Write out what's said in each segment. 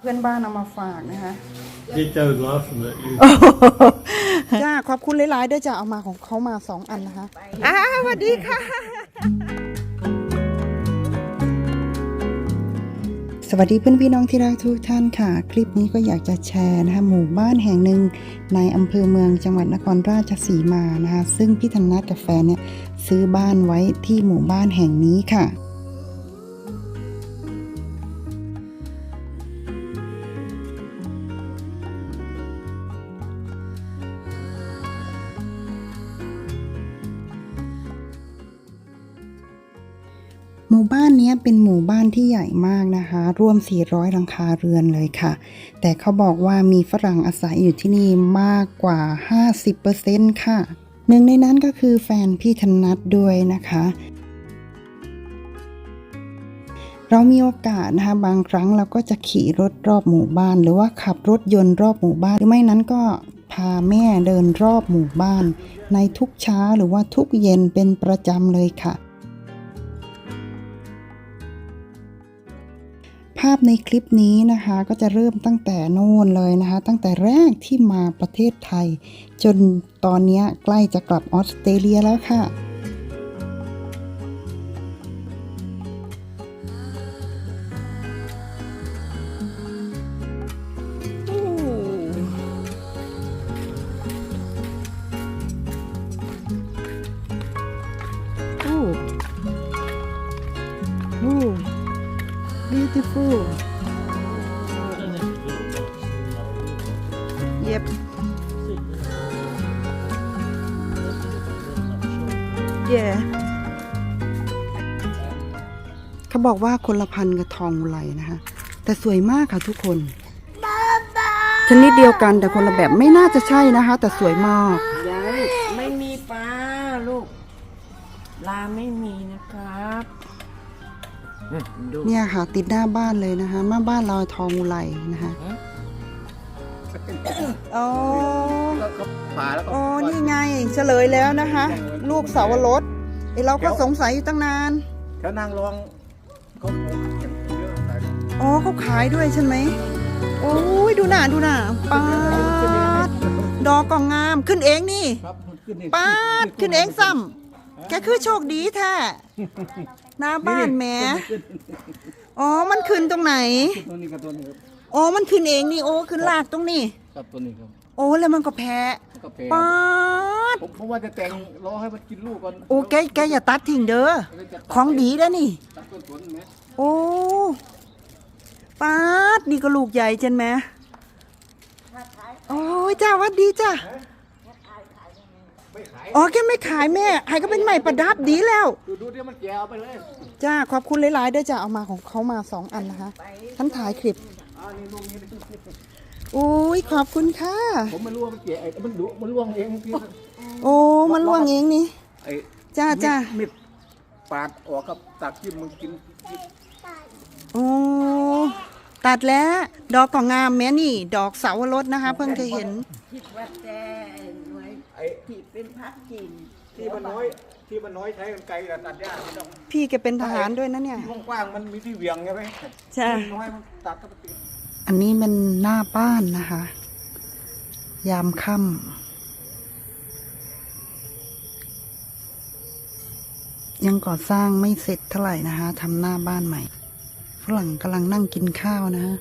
เพื่อนบ้านเอามาฝากนะคะ Ditto laughing at you. จ้าขอบคุณหลายๆด้วยจ้าเอามาของเขามาสองอันนะคะอ่าสวัสดีค่ะ สวัสดีเพื่อนพี่น้องที่รักทุกท่านค่ะ คลิปนี้ก็อยากจะแชร์นะคะหมู่บ้านแห่งหนึ่งในอำเภอเมืองจังหวัดนครราชสีมานะคะ ซึ่งพี่ธนัทกับแฟนเนี่ยซื้อบ้านไว้ที่หมู่บ้านแห่งนี้ค่ะ หมู่บ้านนี้เป็นหมู่บ้านที่ใหญ่มากนะคะ รวม 400 หลังคาเรือนเลยค่ะ แต่เขาบอกว่ามีฝรั่งอาศัยอยู่ที่นี่มากกว่า 50%ค่ะ หนึ่งในนั้นก็คือแฟนพี่ธนัทด้วยนะคะ เรามีโอกาสนะคะ บางครั้งเราก็จะขี่รถรอบหมู่บ้าน หรือว่าขับรถยนต์รอบหมู่บ้าน หรือไม่นั้นก็พาแม่เดินรอบหมู่บ้าน ในทุกเช้าหรือว่าทุกเย็นเป็นประจำเลยค่ะ ภาพในคลิปนี้นะคะก็จะเริ่มตั้งแต่โน่นเลยนะคะ ตั้งแต่แรกที่มาประเทศไทย จนตอนนี้ใกล้จะกลับออสเตรเลียแล้วค่ะ Ooh. Ooh. Beautiful. Yep. Yeah. เขาบอกว่าคนละพันกับทองอุไรนะคะ แต่สวยมากค่ะทุกคนชนิดเดียวกันแต่คนละแบบไม่น่าจะใช่นะคะ แต่สวยมากยไม่มีปลาลูกปลาไม่มี ดูเนี่ยค่ะ ติดหน้าบ้านเลยนะคะมาบ้านเราทองอุไรนะคะอ๋อแล้วก็ป่าแล้วก็อ๋อนี่ไงเฉลยแล้วนะคะ ลูกเสาวรสไอเราก็สงสัยอยู่ตั้งนานแถวนางรองเขาปลูกอย่างเยอะแต่อ๋อเขาขายด้วยใช่ไหมโอ้ยดูหน้าดูหน้าปาดดอกกองงามขึ้นเองนี่ครับมันขึ้นนี่ปาดขึ้นเองซ้ำแกคือโชคดีแท้ หน้าบ้านแหมอ๋อ มันขึ้นตรงไหน ตัวนี้กับตัวนี้ครับอ๋อ มันขึ้นเองนี่ โอ้ ขึ้นลากตรงนี้ ครับตัวนี้ครับโอ้ แล้วมันก็แพ้แล้วก็แพงปาดผมผมว่าจะแต่งรอให้มันกินลูกก่อนโอ้ แก แกอย่าตัดทิ้งเด้อแล้วจะของดีแล้วนี่ ตัดต้นสนไหมโอ้ปาดนี่ก็ลูกใหญ่จันไหมโอ้ยจ้าหวัดดีจ้า ไม่ขายอ๋อแกไม่ขายแม่ให้ก็เป็นใหม่ประดับดีแล้ว ดูดูที่มันแก่เอาไปเลยจ้าขอบคุณหลายๆด้วยจ้าเอามาของเขามาสองอันนะคะท่านถ่ายคลิปอ่านี่ลูกนี้โอ้ยขอบคุณค่ะ ผมไม่รู้ว่ามันแก่ไอ้มันดูมันร่วงเองบางทีโอ้มันล่วงเองนี่ไอ้จ้าจ้ามิดปาดออกกับตักจิ้มมันกินโอ้ตัดแล้ว ดอกก็งามแม่นี่ ดอกเสาวรสนะคะ เพิ่งเคยเห็นคิดว่าแต่หน่วย ไอ้ที่เป็นพักกินที่มันน้อย ที่มันน้อยใช้กันไกลแต่ตัดยากไม่ต้องพี่แกเป็นทหารด้วยนะเนี่ย ที่กว้างๆมันมีที่เหวียงใช่ไหมใช่ ที่น้อยมันตัดก็ไปติด อันนี้เป็นหน้าบ้านนะคะ ยามค่ำยังก่อสร้างไม่เสร็จเท่าไหร่นะคะทำหน้าบ้านใหม่ ฝรั่งกำลังนั่งกินข้าวนะฮะ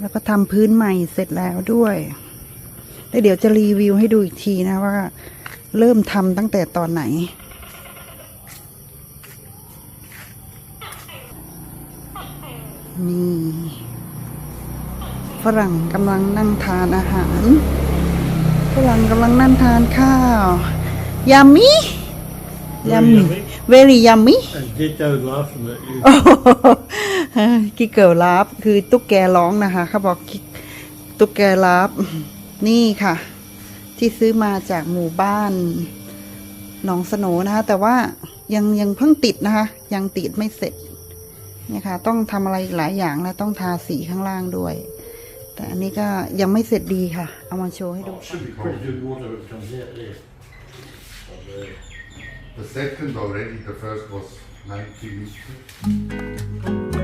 แล้วก็ทำพื้นใหม่เสร็จแล้วด้วยแล้วเดี๋ยวจะรีวิวให้ดูอีกทีนะว่า เริ่มทำตั้งแต่ตอนไหน นี่ฝรั่งกำลังนั่งทานอาหารฝรั่งกำลังนั่งทานข้าว ยามิยามิ very yummy And Ditto laughing at you. กิ๊กเกิลลาบคือตุ๊กแกร้องนะคะเขาบอกตุ๊กแกลาบนี่ค่ะ ที่ซื้อมาจากหมู่บ้านหนองสนนะคะ แต่ว่ายังยังเพิ่งติดนะคะ ยังติดไม่เสร็จเนี่ยค่ะ ต้องทำอะไรหลายอย่างแล้วต้องทาสีข้างล่างด้วย แต่อันนี้ก็ยังไม่เสร็จดีค่ะ เอามาโชว์ให้ดู The second already, the first was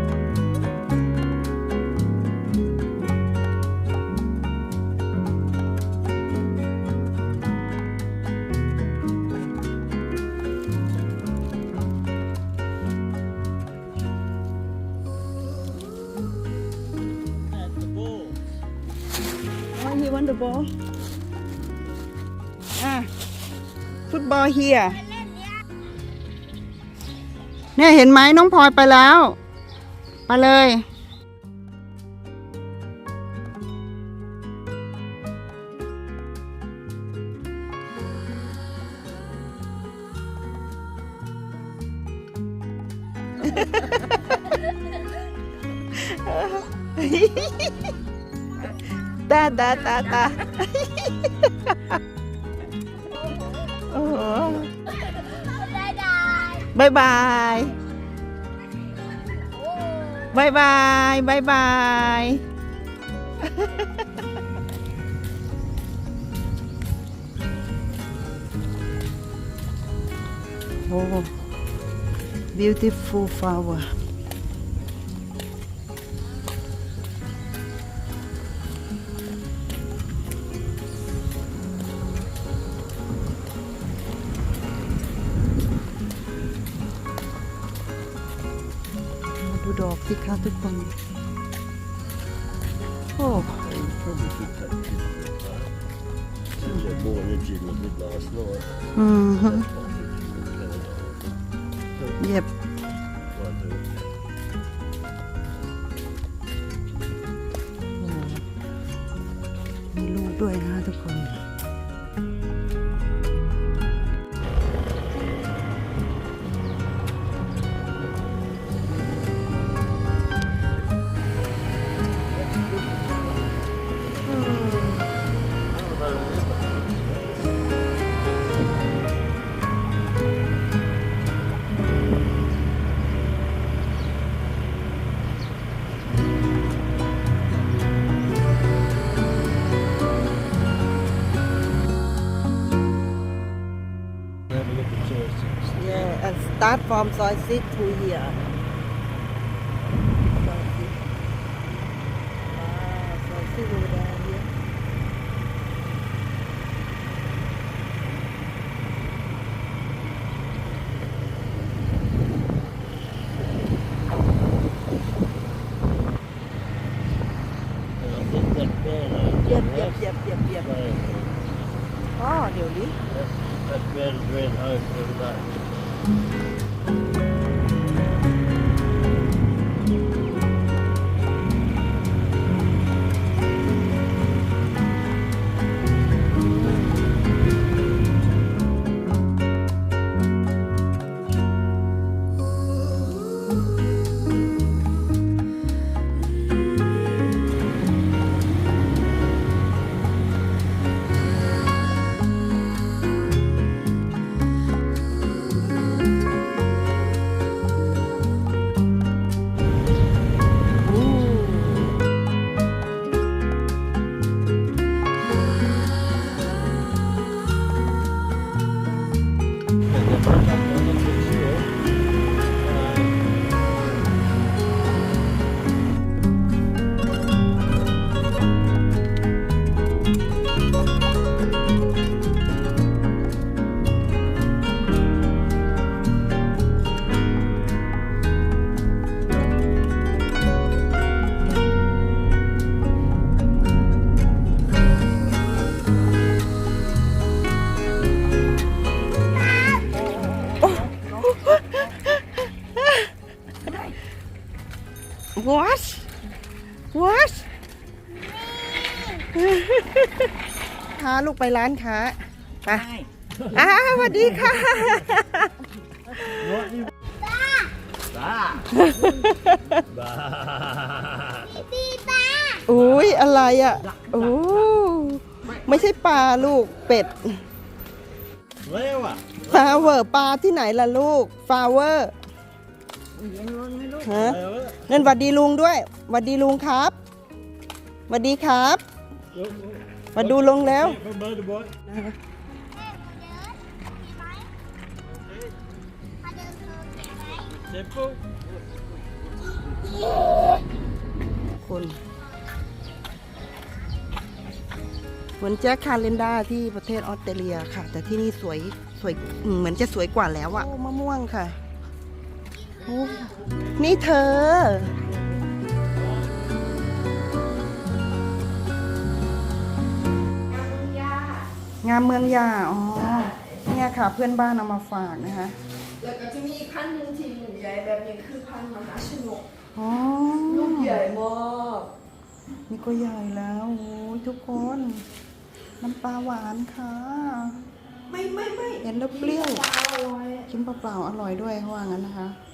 19 บอลอะฟุตบอลเฮียเนี่ยเห็นไหมน้องพลอยไปแล้ว ไปเลย ta ta ta ta. Ờ. Bye bye. Bye bye bye bye. Oh beautiful flower. อกสิคะทุกคน โอ้เย็บ มีลูกด้วยนะทุกคน start from soy six to here กไปร้านค้าไปอ้าวสวัสดีค่ะ What you... Bah! bah! อุ้ยอะไรอะโอ้ไม่ใช่ปลาลูกเป็ด Leo ah! ฟาเวอร์ปลาที่ไหนล่ะลูกฟาเวอร์ฮะ Leo ah! นั่นหวัดดีลุงด้วยหวัดดีลุงครับหวัดดีครับ มาดูลุงแล้ว Come motorboy. พาเดินเธอไหน C'est beau. คนเหมือนแจ็คคาเลนดาที่ประเทศออสเตรเลียค่ะ แต่ที่นี่สวยสวยอืมเหมือนจะสวยกว่าแล้วอะโอ้มะม่วงค่ะโอ้นี่เธอ งามเมืองยาอ๋อ เนี่ยค่ะ เพื่อนบ้านเอามาฝากนะคะ แล้วก็จะมีอีกพันธุ์หนึ่งที่ลูกใหญ่แบบนี้คือพันธุ์มหาชนกอ๋อ ลูกใหญ่มากนี่ก็ใหญ่แล้วโอ้ยทุกคน น้ำปลาหวานค่ะ ไม่ไม่ไม่เห็นแล้วเปรี้ยวปลาอร่อยกินเปล่าๆอร่อยด้วยเขาว่างั้นนะคะอ